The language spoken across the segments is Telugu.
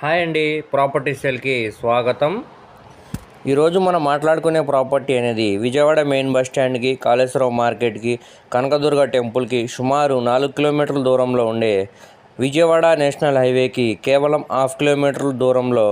హాయ్ అండి ప్రాపర్టీ సెల్కి స్వాగతం. ఈరోజు మనం మాట్లాడుకునే ప్రాపర్టీ అనేది విజయవాడ మెయిన్ బస్ స్టాండ్కి కాళేశ్వరం మార్కెట్కి కనకదుర్గ టెంపుల్కి సుమారు నాలుగు కిలోమీటర్ల దూరంలో ఉండే విజయవాడ నేషనల్ హైవేకి కేవలం హాఫ్ కిలోమీటర్ల దూరంలో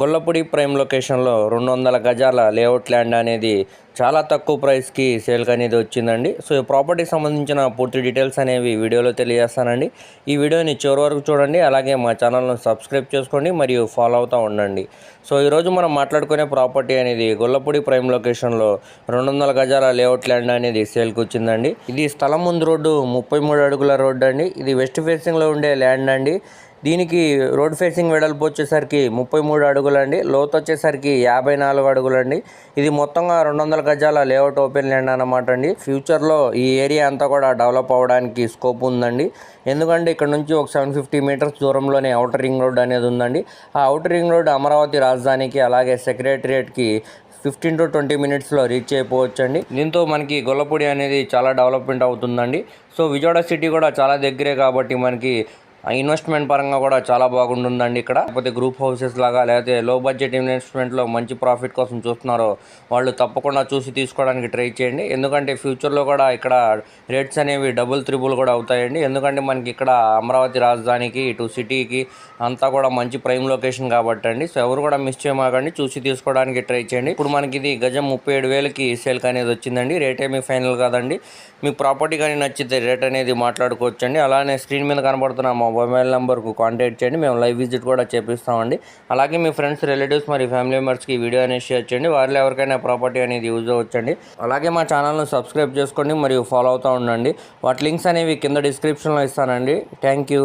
గొల్లపూడి ప్రైమ్ లొకేషన్లో రెండు వందల గజాల లేఅవుట్ ల్యాండ్ అనేది చాలా తక్కువ ప్రైస్కి సేల్కి అనేది వచ్చిందండి. సో ఈ ప్రాపర్టీకి సంబంధించిన పూర్తి డీటెయిల్స్ అనేవి వీడియోలో తెలియజేస్తానండి. ఈ వీడియోని చివరి వరకు చూడండి. అలాగే మా ఛానల్ను సబ్స్క్రైబ్ చేసుకోండి మరియు ఫాలో అవుతూ ఉండండి. సో ఈరోజు మనం మాట్లాడుకునే ప్రాపర్టీ అనేది గొల్లపూడి ప్రైమ్ లొకేషన్లో రెండు వందల గజాల లేఅవుట్ ల్యాండ్ అనేది సేల్కి వచ్చిందండి. ఇది స్థలం ముందు రోడ్డు ముప్పై మూడు అడుగుల రోడ్డు అండి. ఇది వెస్ట్ ఫేసింగ్లో ఉండే ల్యాండ్ అండి. దీనికి రోడ్ ఫేసింగ్ వెడల్పు వచ్చేసరికి ముప్పై మూడు అడుగులండి. లోతు వచ్చేసరికి యాభై నాలుగు అడుగులండి. ఇది మొత్తంగా రెండు వందల గజాల లేఅవుట్ ఓపెన్ ల్యాండ్ అన్నమాట అండి. ఫ్యూచర్లో ఈ ఏరియా అంతా కూడా డెవలప్ అవ్వడానికి స్కోప్ ఉందండి. ఎందుకంటే ఇక్కడ నుంచి ఒక సెవెన్ ఫిఫ్టీ మీటర్స్ దూరంలోనే అవుటర్ రింగ్ రోడ్ అనేది ఉందండి. ఆ అవుటర్ రింగ్ రోడ్ అమరావతి రాజధానికి అలాగే సెక్రటరియట్కి ఫిఫ్టీన్ టు ట్వంటీ మినిట్స్లో రీచ్ అయిపోవచ్చండి. దీంతో మనకి గొల్లపూడి అనేది చాలా డెవలప్మెంట్ అవుతుందండి. సో విజయవాడ సిటీ కూడా చాలా దగ్గరే కాబట్టి మనకి ఇన్వెస్ట్మెంట్ పరంగా కూడా చాలా బాగుంటుందండి ఇక్కడ. లేకపోతే గ్రూప్ హౌసెస్ లాగా లేకపోతే లో బడ్జెట్ ఇన్వెస్ట్మెంట్లో మంచి ప్రాఫిట్ కోసం చూస్తున్నారో వాళ్ళు తప్పకుండా చూసి తీసుకోవడానికి ట్రై చేయండి. ఎందుకంటే ఫ్యూచర్లో కూడా ఇక్కడ రేట్స్ అనేవి డబుల్ త్రిబుల్ కూడా అవుతాయండి. ఎందుకంటే మనకి ఇక్కడ అమరావతి రాజధానికి ఇటు సిటీకి అంతా కూడా మంచి ప్రైమ్ లొకేషన్ కాబట్టి అండి. సో ఎవరు కూడా మిస్ చేయమాకండి. చూసి తీసుకోవడానికి ట్రై చేయండి. ఇప్పుడు మనకి ఇది గజం ముప్పై ఏడు వేలకి సేల్కి అనేది వచ్చిందండి. రేట్ ఏమీ ఫైనల్ కాదండి. మీ ప్రాపర్టీ కానీ నచ్చితే రేట్ అనేది మాట్లాడుకోవచ్చండి. అలానే స్క్రీన్ మీద కనబడుతున్న మా మొబైల్ నెంబర్కు కాంటాక్ట్ చేయండి. మేము లైవ్ విజిట్ కూడా చేపిస్తామండి. అలాగే మీ ఫ్రెండ్స్ రిలేటివ్స్ మరియు ఫ్యామిలీ మెంబర్స్కి వీడియో అనేది షేర్ చేయండి. వారిలో ఎవరికైనా ప్రాపర్టీ అనేది యూజ్ అవ్వచ్చండి. అలాగే మా ఛానల్ను సబ్స్క్రైబ్ చేసుకోండి మరియు ఫాలో అవుతూ ఉండండి. వాటి లింక్స్ అనేవి కింద డిస్క్రిప్షన్లో ఇస్తానండి. Thank you